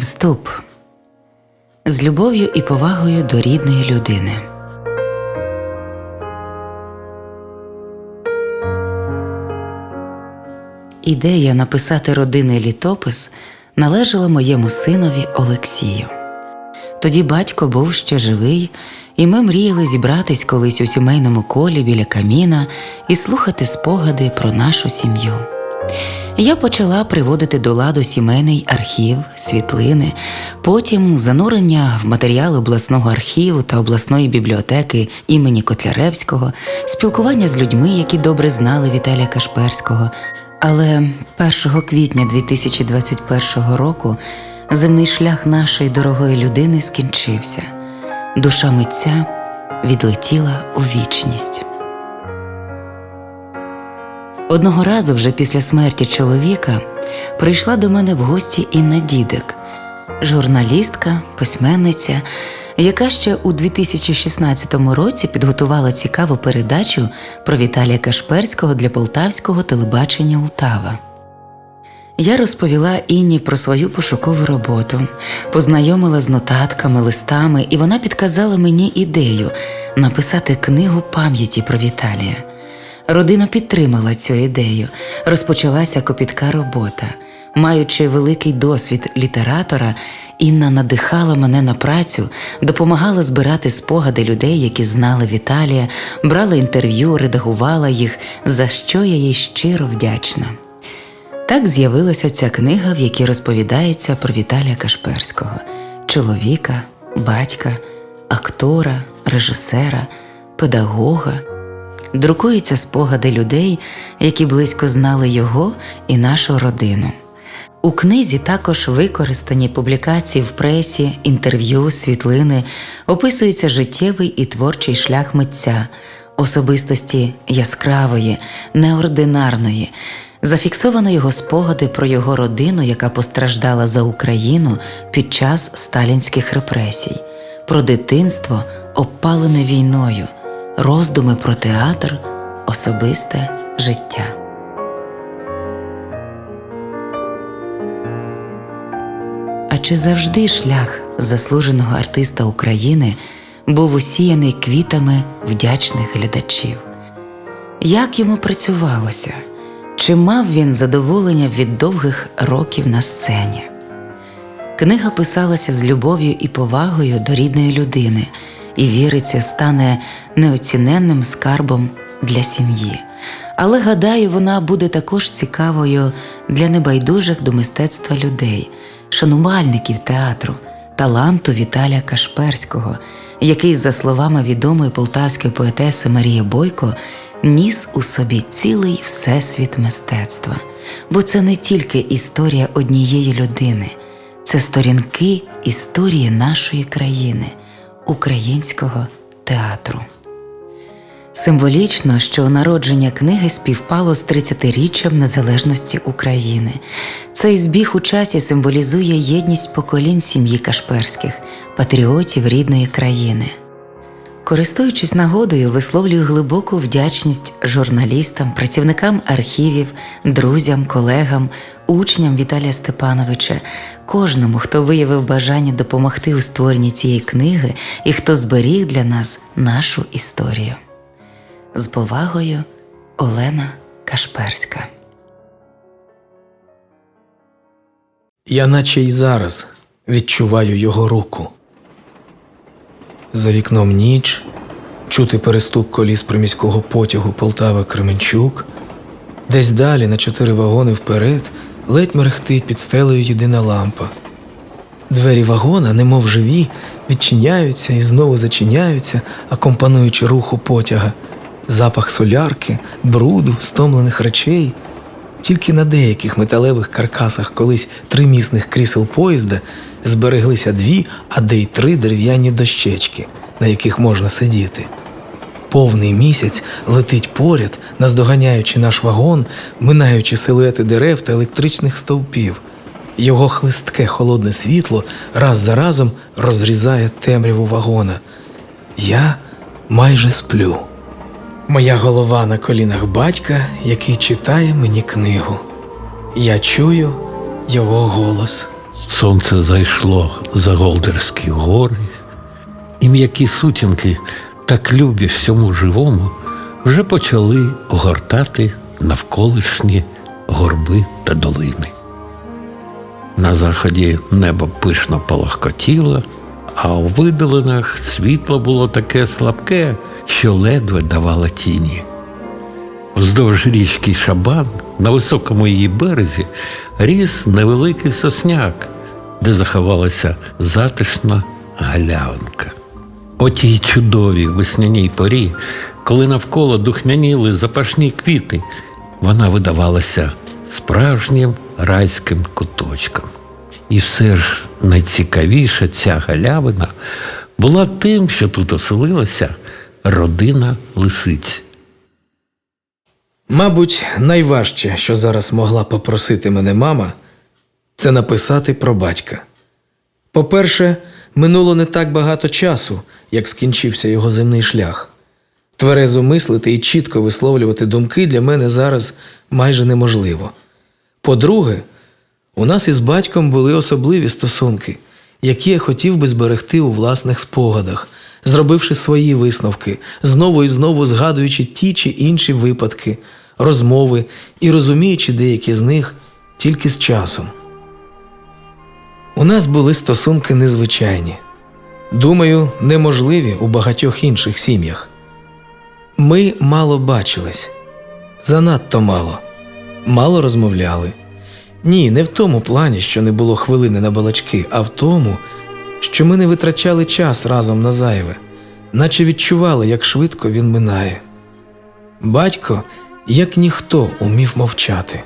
Вступ з любов'ю і повагою до рідної людини. Ідея написати родинний літопис належала моєму синові Олексію. Тоді батько був ще живий, і ми мріяли зібратись колись у сімейному колі біля каміна і слухати спогади про нашу сім'ю. Я почала приводити до ладу сімейний архів, світлини, потім занурення в матеріали обласного архіву та обласної бібліотеки імені Котляревського, спілкування з людьми, які добре знали Віталія Кашперського. Але 1 квітня 2021 року земний шлях нашої дорогої людини скінчився. Душа митця відлетіла у вічність. Одного разу, вже після смерті чоловіка, прийшла до мене в гості Інна Дідик, журналістка, письменниця, яка ще у 2016 році підготувала цікаву передачу про Віталія Кашперського для полтавського телебачення Лтава. Я розповіла Інні про свою пошукову роботу, познайомила з нотатками, листами, і вона підказала мені ідею написати книгу пам'яті про Віталія. Родина підтримала цю ідею. Розпочалася копітка робота. Маючи великий досвід літератора, Інна надихала мене на працю, допомагала збирати спогади людей, які знали Віталія, брала інтерв'ю, редагувала їх, за що я їй щиро вдячна. Так з'явилася ця книга, в якій розповідається про Віталія Кашперського, чоловіка, батька, актора, режисера, педагога. Друкуються спогади людей, які близько знали його і нашу родину. У книзі також використані публікації в пресі, інтерв'ю, світлини, описується життєвий і творчий шлях митця, особистості яскравої, неординарної. Зафіксовано його спогади про його родину, яка постраждала за Україну під час сталінських репресій, про дитинство, обпалене війною, роздуми про театр, особисте життя. А чи завжди шлях заслуженого артиста України був усіяний квітами вдячних глядачів? Як йому працювалося? Чи мав він задоволення від довгих років на сцені? Книга писалася з любов'ю і повагою до рідної людини, і віриться, стане неоціненним скарбом для сім'ї. Але гадаю, вона буде також цікавою для небайдужих до мистецтва людей, шанувальників театру, таланту Віталія Кашперського, який, за словами відомої полтавської поетеси Марії Бойко, ніс у собі цілий всесвіт мистецтва, бо це не тільки історія однієї людини, це сторінки історії нашої країни, українського театру. Символічно, що народження книги співпало з 30-річчям незалежності України. Цей збіг у часі символізує єдність поколінь сім'ї Кашперських, патріотів рідної країни. Користуючись нагодою, висловлюю глибоку вдячність журналістам, працівникам архівів, друзям, колегам, учням Віталія Степановича, кожному, хто виявив бажання допомогти у створенні цієї книги і хто зберіг для нас нашу історію. З повагою Олена Кашперська. Я наче й зараз відчуваю його руку. За вікном ніч, чути перестук коліс приміського потягу Полтава Кременчук, десь далі на чотири вагони вперед ледь мерехтить під стелею єдина лампа. Двері вагона, немов живі, відчиняються і знову зачиняються, акомпануючи руху потяга, запах солярки, бруду, стомлених речей. Тільки на деяких металевих каркасах колись тримісних крісел поїзда збереглися дві, а де й три дерев'яні дощечки, на яких можна сидіти. Повний місяць летить поряд, наздоганяючи наш вагон, минаючи силуети дерев та електричних стовпів. Його хлистке холодне світло раз за разом розрізає темряву вагона. Я майже сплю. Моя голова на колінах батька, який читає мені книгу. Я чую його голос. Сонце зайшло за Голдерські гори, і м'які сутінки, так любі всьому живому, вже почали огортати навколишні горби та долини. На заході небо пишно полохкотіло, а у видолинах світло було таке слабке, що ледве давало тіні. Вздовж річки Шабан на високому її березі ріс невеликий сосняк, де заховалася затишна галявинка. О тій чудовій весняній порі, коли навколо духмяніли запашні квіти, вона видавалася справжнім райським куточком. І все ж найцікавіша ця галявина була тим, що тут оселилася родина лисиць. Мабуть, найважче, що зараз могла попросити мене мама, це написати про батька. По-перше, минуло не так багато часу, як скінчився його земний шлях. Тверезо мислити і чітко висловлювати думки для мене зараз майже неможливо. По-друге, у нас із батьком були особливі стосунки, які я хотів би зберегти у власних спогадах, зробивши свої висновки, знову і знову згадуючи ті чи інші випадки, розмови і розуміючи деякі з них тільки з часом. У нас були стосунки незвичайні, думаю, неможливі у багатьох інших сім'ях. Ми мало бачились, занадто мало, мало розмовляли. Ні, не в тому плані, що не було хвилини на балачки, а в тому, що ми не витрачали час разом на зайве, наче відчували, як швидко він минає. Батько, як ніхто, умів мовчати.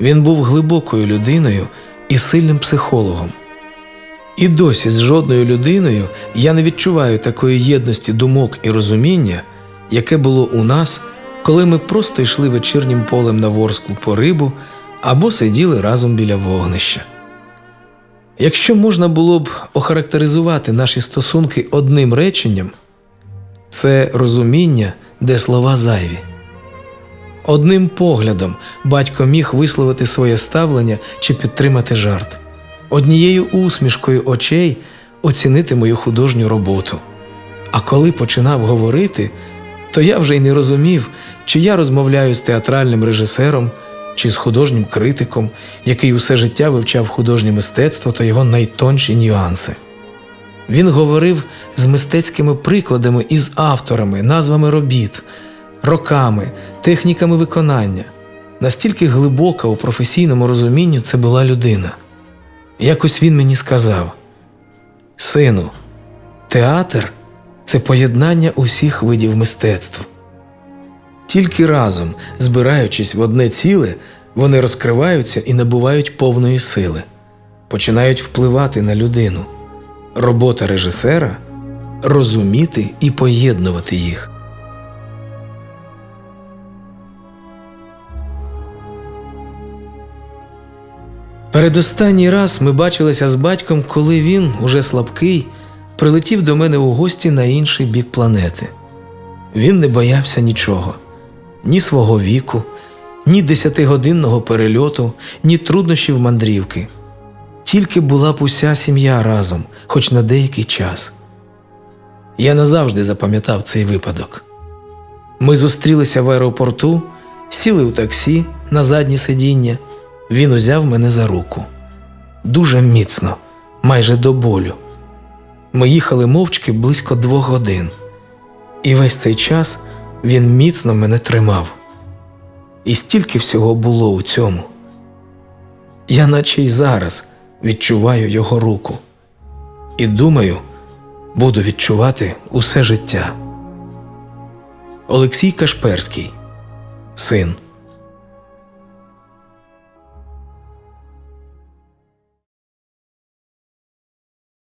Він був глибокою людиною і сильним психологом. І досі з жодною людиною я не відчуваю такої єдності думок і розуміння, яке було у нас, коли ми просто йшли вечірнім полем на ворсклу по рибу або сиділи разом біля вогнища. Якщо можна було б охарактеризувати наші стосунки одним реченням, це розуміння, де слова зайві. Одним поглядом батько міг висловити своє ставлення чи підтримати жарт, однією усмішкою очей оцінити мою художню роботу. А коли починав говорити, то я вже й не розумів, чи я розмовляю з театральним режисером, чи з художнім критиком, який усе життя вивчав художнє мистецтво та його найтонші нюанси. Він говорив з мистецькими прикладами і з авторами, назвами робіт, роками, техніками виконання. Настільки глибока у професійному розумінні це була людина. Якось він мені сказав: Сину, театр це поєднання усіх видів мистецтв. Тільки разом, збираючись в одне ціле, вони розкриваються і набувають повної сили, починають впливати на людину. Робота режисера розуміти і поєднувати їх. Передостанній раз ми бачилися з батьком, коли він, уже слабкий, прилетів до мене у гості на інший бік планети. Він не боявся нічого ні свого віку, ні десятигодинного перельоту, ні труднощів мандрівки. Тільки була б уся сім'я разом, хоч на деякий час. Я назавжди запам'ятав цей випадок. Ми зустрілися в аеропорту, сіли у таксі на заднє сидіння. Він узяв мене за руку. Дуже міцно, майже до болю. Ми їхали мовчки близько двох годин. І весь цей час він міцно мене тримав. І стільки всього було у цьому. Я наче й зараз відчуваю його руку. І думаю, буду відчувати усе життя. Олексій Кашперський, син.